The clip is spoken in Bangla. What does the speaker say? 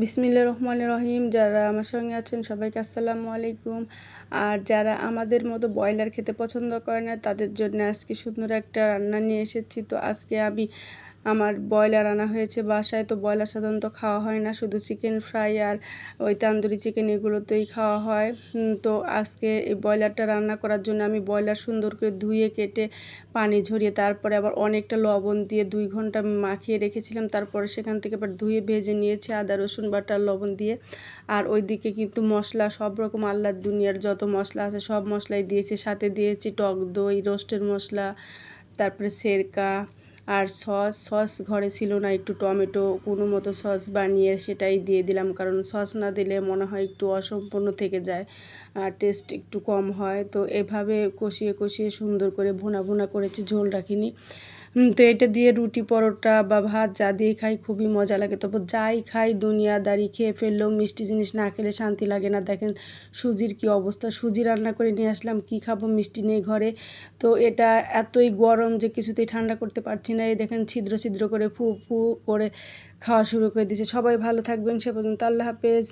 বিসমিল্লা রহমান রহিম। যারা আমার সঙ্গে আছেন, সবাইকে আসসালামু আলাইকুম। আর যারা আমাদের মতো ব্রয়লার খেতে পছন্দ করে না, তাদের জন্য আজকে সুন্দর একটা রান্না নিয়ে এসেছি। তো আজকে আমি আমার ব্রয়লার আনা হয়েছে বাসায়, তো ব্রয়লার সাধারণত খাওয়া হয় না। শুধু চিকেন ফ্রাই আর ওই তান্দুরি চিকেন এগুলোতেই খাওয়া হয়। তো আজকে এই ব্রয়লারটা রান্না করার জন্য আমি ব্রয়লার সুন্দর করে ধুয়ে, কেটে, পানি ঝরিয়ে, তারপরে আবার অনেকটা লবণ দিয়ে দুই ঘণ্টা মাখিয়ে রেখেছিলাম। তারপরে সেখান থেকে আবার ধুয়ে ভেজে নিয়েছি আদা, রসুন বাটার লবণ দিয়ে। আর ওইদিকে কিন্তু মশলা, সব রকম আল্লাহর দুনিয়ার যত মশলা আছে সব মশলাই দিয়েছি। সাথে দিয়েছি টক দই রোস্টের মশলা, তারপরে সেরকা আর সস সস ঘরে ছিল না, একটু টমেটো, কোনো মতো সস বানিয়ে সেটাই দিয়ে দিলাম। কারণ সস না দিলে মনে হয় একটু অসম্পূর্ণ থেকে যায় আর টেস্ট একটু কম হয়। তো এভাবে কষিয়ে কষিয়ে সুন্দর করে ভুনা ভুনা করেছি, ঝোল রাখিনি। তো এটা দিয়ে রুটি পরোটা বা ভাত যা দিয়ে খাই খুবই মজা লাগে। তবে যাই খাই দুনিয়াদারি খেয়ে ফেললেও মিষ্টি জিনিস না খেলে শান্তি লাগে না। দেখেন সুজির কি অবস্থা। সুজি রান্না করে নিয়ে আসলাম, কি খাব মিষ্টি নেই ঘরে। তো এটা এতই গরম যে কিছুতেই ঠান্ডা করতে পারছি না। এই দেখেন ছিদ্র ছিদ্র করে ফু ফু করে খাওয়া শুরু করে দিয়েছে। সবাই ভালো থাকবেন, সে পর্যন্ত আল্লাহ হাফেজ।